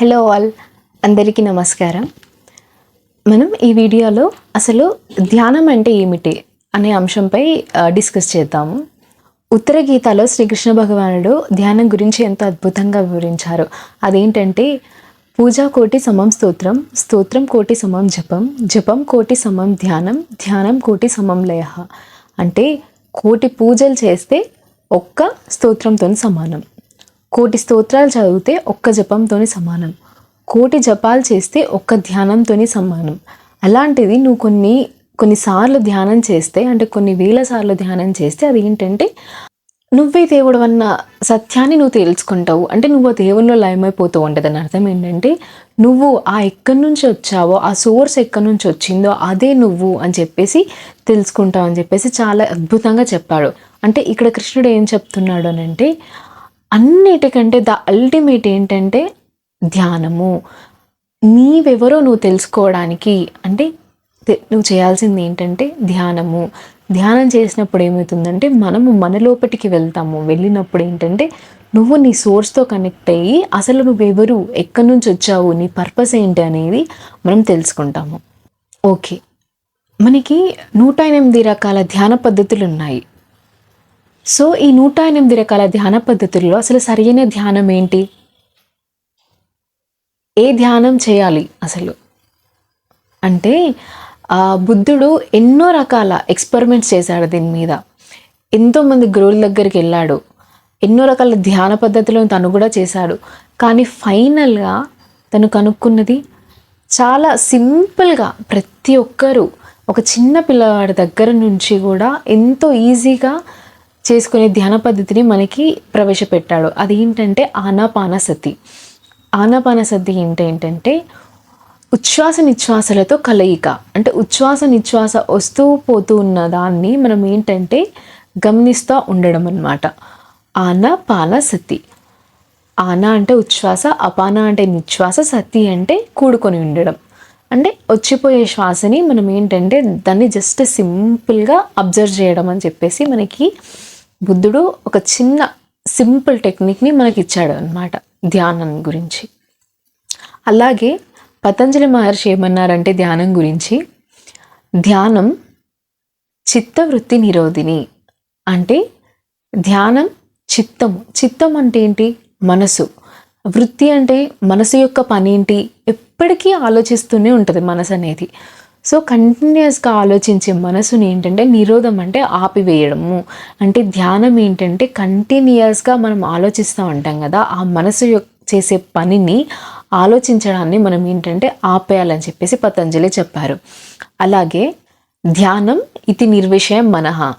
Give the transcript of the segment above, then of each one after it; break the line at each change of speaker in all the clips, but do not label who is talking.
Hello all అందరికీ నమస్కారం. మనం ఈ వీడియోలో అసలు ధ్యానం అంటే ఏమిటి అనే అంశంపై డిస్కస్ చేద్దాము. ఉత్తర గీతాలో శ్రీకృష్ణ భగవానుడు ధ్యానం గురించి ఎంతో అద్భుతంగా వివరించారు. అదేంటంటే పూజా కోటి సమం స్తోత్రం స్తోత్రం కోటి సమం జపం జపం కోటి సమం ధ్యానం ధ్యానం కోటి సమం లయ. అంటే కోటి పూజలు చేస్తే ఒక్క స్తోత్రంతో సమానం. కోటి స్తోత్రాలు చదివితే ఒక్క జపంతోని సమానం. కోటి జపాలు చేస్తే ఒక్క ధ్యానంతోని సమానం. అలాంటిది నువ్వు కొన్ని కొన్నిసార్లు ధ్యానం చేస్తే అంటే కొన్ని వేల సార్లు ధ్యానం చేస్తే అది ఏంటంటే నువ్వే దేవుడు అన్న సత్యాన్ని నువ్వు తెలుసుకుంటావు. అంటే నువ్వు ఆ లయమైపోతూ ఉంటుంది అని అర్థం ఏంటంటే నువ్వు ఆ ఎక్కడి నుంచి వచ్చావో ఆ సోర్స్ ఎక్కడి నుంచి వచ్చిందో అదే నువ్వు అని చెప్పేసి తెలుసుకుంటావు అని చెప్పేసి చాలా అద్భుతంగా చెప్పాడు. అంటే ఇక్కడ కృష్ణుడు ఏం చెప్తున్నాడు అని అంటే అన్నిటికంటే ద అల్టిమేట్ ఏంటంటే ధ్యానము. నీవెవరో నువ్వు తెలుసుకోవడానికి అంటే నువ్వు చేయాల్సింది ఏంటంటే ధ్యానము. ధ్యానం చేసినప్పుడు ఏమవుతుందంటే మనము మన లోపటికి వెళ్తాము. వెళ్ళినప్పుడు ఏంటంటే నువ్వు నీ సోర్స్తో కనెక్ట్ అయ్యి అసలు నువ్వెవరు ఎక్కడి నుంచి వచ్చావు నీ పర్పస్ ఏంటి అనేది మనం తెలుసుకుంటాము. ఓకే. మనకి నూట ఎనిమిది రకాల ధ్యాన పద్ధతులు ఉన్నాయి సో ఈ నూట ఎనిమిది రకాల ధ్యాన పద్ధతుల్లో అసలు సరైన ధ్యానం ఏంటి? ఏ ధ్యానం చేయాలి అసలు? అంటే బుద్ధుడు ఎన్నో రకాల ఎక్స్పెరిమెంట్స్ చేశాడు దీని మీద. ఎంతోమంది గురువుల దగ్గరికి వెళ్ళాడు. ఎన్నో రకాల ధ్యాన పద్ధతులను తను కూడా చేశాడు. కానీ ఫైనల్గా తను కనుక్కున్నది చాలా సింపుల్గా ప్రతి ఒక్కరూ ఒక చిన్న పిల్లవాడి దగ్గర నుంచి కూడా ఎంతో ఈజీగా చేసుకునే ధ్యాన పద్ధతిని మనకి ప్రవేశపెట్టాడు. అది ఏంటంటే ఆనాపానసతి ఆనాపానసతి ఏంటంటే ఉచ్ఛ్వాస నిశ్వాసలతో కలయిక. అంటే ఉచ్ఛ్వాస నిశ్వాస వస్తూ పోతూ ఉన్న దాన్ని మనం ఏంటంటే గమనిస్తూ ఉండడం అన్నమాట. ఆనాపాన సతి. ఆన అంటే ఉచ్ఛ్వాస అపాన అంటే నిశ్వాస సతి అంటే కూడుకొని ఉండడం. అంటే వచ్చిపోయే శ్వాసని మనం ఏంటంటే దాన్ని జస్ట్ సింపుల్గా అబ్జర్వ్ చేయడం అని చెప్పేసి మనకి బుద్ధుడు ఒక చిన్న సింపుల్ టెక్నిక్ని మనకి ఇచ్చాడు అనమాట ధ్యానం గురించి. అలాగే పతంజలి మహర్షి ఏమన్నారంటే ధ్యానం గురించి ధ్యానం చిత్తవృత్తి నిరోధిని అంటే ధ్యానం చిత్తము. చిత్తం అంటే ఏంటి? మనసు. వృత్తి అంటే మనసు యొక్క పని ఏంటి? ఎప్పటికీ ఆలోచిస్తూనే ఉంటుంది మనసు అనేది సో కంటిన్యూస్గా ఆలోచించే మనసుని ఏంటంటే నిరోధం అంటే ఆపివేయడము. అంటే ధ్యానం ఏంటంటే కంటిన్యూస్గా మనం ఆలోచిస్తూ ఉంటాం కదా ఆ మనసు యొక్క చేసే పనిని ఆలోచించడాన్ని మనం ఏంటంటే ఆపేయాలని చెప్పేసి పతంజలి చెప్పారు. అలాగే ధ్యానం ఇది నిర్విషయం మనహ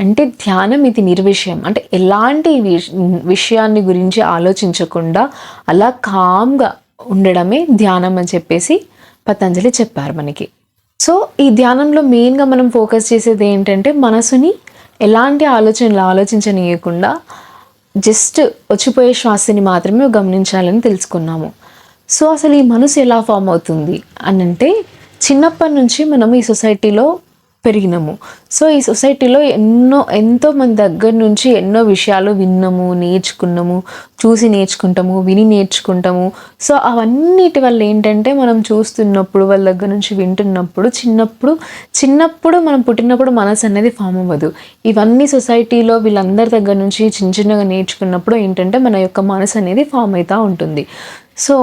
అంటే ధ్యానం ఇది నిర్విషయం. అంటే ఎలాంటి విష- విషయాన్ని గురించి ఆలోచించకుండా అలా కామ్గా ఉండడమే ధ్యానం అని చెప్పేసి పతంజలి చెప్పారు మనకి. సో ఈ ధ్యానంలో మెయిన్గా మనం ఫోకస్ చేసేది ఏంటంటే మనసుని ఎలాంటి ఆలోచనలు ఆలోచించనీయకుండా జస్ట్ వచ్చిపోయే శ్వాసని మాత్రమే గమనించాలని తెలుసుకున్నాము. సో అసలు ఈ మనసు ఎలా ఫామ్ అవుతుంది అని అంటే చిన్నప్పటి నుంచి మనం ఈ సొసైటీలో పెరిగినాము. సో ఈ సొసైటీలో ఎన్నో ఎంతో మంది దగ్గర నుంచి ఎన్నో విషయాలు విన్నాము నేర్చుకున్నాము చూసి నేర్చుకుంటాము విని నేర్చుకుంటాము. సో అవన్నిటి వల్ల ఏంటంటే మనం చూస్తున్నప్పుడు వాళ్ళ దగ్గర నుంచి వింటున్నప్పుడు చిన్నప్పుడు చిన్నప్పుడు మనం పుట్టినప్పుడు మనసు అనేది ఫామ్ అవ్వదు. ఇవన్నీ సొసైటీలో వీళ్ళందరి దగ్గర నుంచి చిన్న చిన్నగా నేర్చుకున్నప్పుడు ఏంటంటే మన యొక్క మనసు అనేది ఫామ్ అవుతూ ఉంటుంది. సో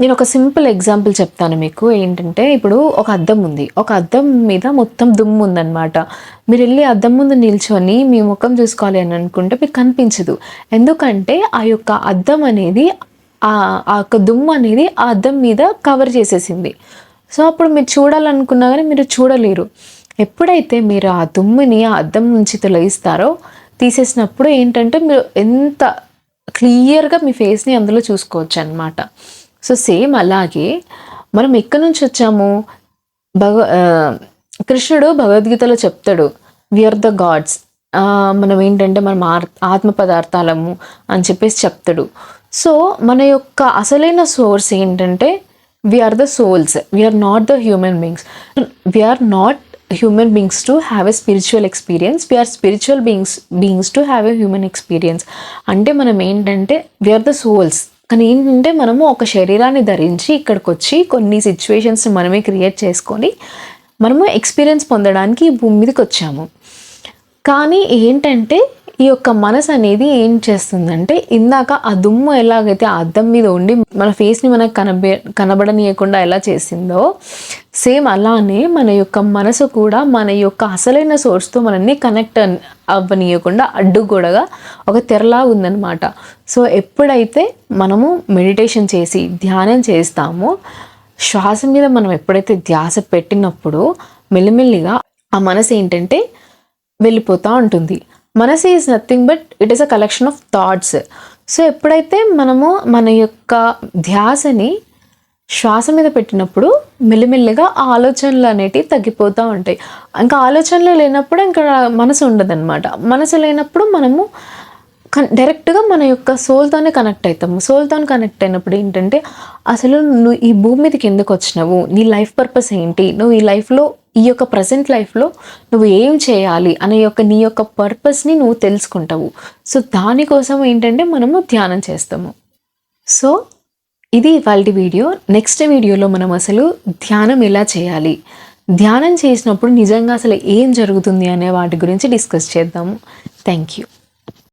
నేను ఒక సింపుల్ ఎగ్జాంపుల్ చెప్తాను మీకు. ఏంటంటే ఇప్పుడు ఒక అద్దం ఉంది. ఒక అద్దం మీద మొత్తం దుమ్ము ఉందన్నమాట. మీరు వెళ్ళి అద్దం ముందు నిల్చొని మీ ముఖం చూసుకోవాలి అని అనుకుంటే మీకు కనిపించదు. ఎందుకంటే ఆ యొక్క అద్దం అనేది ఆ యొక్క దుమ్ము అనేది ఆ అద్దం మీద కవర్ చేసేసింది. సో అప్పుడు మీరు చూడాలనుకున్నా కానీ మీరు చూడలేరు. ఎప్పుడైతే మీరు ఆ దుమ్ముని ఆ అద్దం నుంచి తొలగిస్తారో తీసేసినప్పుడు ఏంటంటే మీరు ఎంత క్లియర్గా మీ ఫేస్ని అందులో చూసుకోవచ్చు అనమాట సో సేమ్ అలాగే మనం ఎక్కడి నుంచి వచ్చాము? భగ కృష్ణుడు భగవద్గీతలో చెప్తాడు విఆర్ ద గాడ్స్ మనం ఏంటంటే మనం ఆర్- ఆత్మ పదార్థాలము అని చెప్పేసి చెప్తాడు. సో మన యొక్క అసలైన సోర్స్ ఏంటంటే we are the souls we are not the human beings we are not human beings to have a spiritual experience we are spiritual beings beings to have a human experience అంటే మనం ఏంటంటే we are the souls కానీ ఏంటంటే మనము ఒక శరీరాన్ని ధరించి ఇక్కడికి వచ్చి కొన్ని సిచ్యువేషన్స్ మనమే క్రియేట్ చేసుకొని మనము ఎక్స్పీరియన్స్ పొందడానికి భూమి మీదకి వచ్చాము. కానీ ఏంటంటే ఈ యొక్క మనసు అనేది ఏం చేస్తుందంటే ఇందాక ఆ దుమ్ము ఎలాగైతే ఆ అద్దం మీద ఉండి మన ఫేస్ని మనకు కనబే కనబడనీయకుండా ఎలా చేసిందో సేమ్ అలానే మన యొక్క మనసు కూడా మన యొక్క అసలైన సోర్స్తో మనల్ని కనెక్ట్ అవ్వనీయకుండా అడ్డుగోడగా ఒక తెరలా ఉందన్నమాట. సో ఎప్పుడైతే మనము మెడిటేషన్ చేసి ధ్యానం చేస్తామో శ్వాస మీద మనం ఎప్పుడైతే ధ్యాస పెట్టినప్పుడు మెల్లిమెల్లిగా ఆ మనసు ఏంటంటే వెళ్ళిపోతూ ఉంటుంది. మనసు is nothing but it is a collection of thoughts so ఎప్పుడైతే మనము మన యొక్క ధ్యాసని శ్వాస మీద పెట్టినప్పుడు మెల్లిమెల్లిగా ఆ ఆలోచనలు అనేటివి తగ్గిపోతూ ఉంటాయి. ఇంకా ఆలోచనలు లేనప్పుడు ఇంకా మనసు ఉండదన్నమాట. మనసు లేనప్పుడు మనము కన్ డైరెక్ట్గా మన యొక్క సోల్తోనే కనెక్ట్ అవుతాము. సోల్తో కనెక్ట్ అయినప్పుడు ఏంటంటే అసలు నువ్వు ఈ భూమి మీదకి ఎందుకు వచ్చినావు? నీ లైఫ్ పర్పస్ ఏంటి? నువ్వు ఈ లైఫ్లో ఈ యొక్క ప్రజెంట్ లైఫ్లో నువ్వు ఏం చేయాలి అనే యొక్క నీ యొక్క పర్పస్ని నువ్వు తెలుసుకుంటావు. సో దానికోసం ఏంటంటే మనము ధ్యానం చేస్తాము. సో ఇది ఇవాళ వీడియో నెక్స్ట్ వీడియోలో మనం అసలు ధ్యానం ఎలా చేయాలి? ధ్యానం చేసినప్పుడు నిజంగా అసలు ఏం జరుగుతుంది అనే వాటి గురించి డిస్కస్ చేద్దాము. Thank you